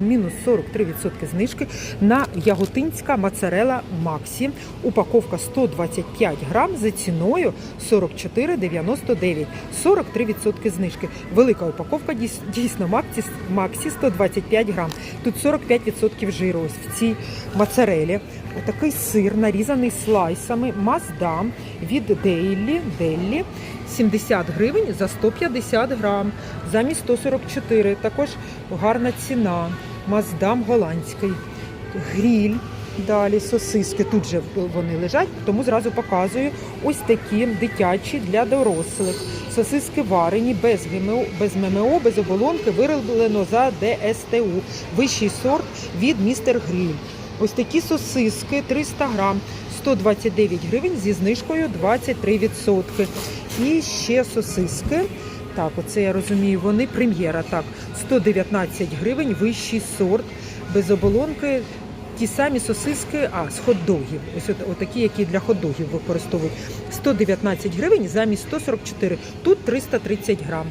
Мінус 43% знижки на яготинська моцарела Максі. Упаковка 125 грам за ціною 44,99. 43% знижки. Велика упаковка дійсно Максі, Максі 125 грам. Тут 45% жиру ось в цій моцарелі. Отакий сир, нарізаний слайсами Маздам від Дейлі. 70 гривень за 150 грам, замість 144. Також гарна ціна. Маздам голландський. Гріль. Далі сосиски. Тут же вони лежать, тому зразу показую. Ось такі дитячі для дорослих. Сосиски варені без ГМО, без ММО, без оболонки, вироблено за ДСТУ. Вищий сорт від містер Гріль. Ось такі сосиски 300 грам, 129 гривень зі знижкою 23%. І ще сосиски. Так, оце я розумію, вони прем'єра. Так, 119 гривень, вищий сорт, без оболонки. Ті самі сосиски, а з хот-догів. Ось от, отакі, які для хот-догів використовують. 119 гривень замість 144. Тут 330 грам.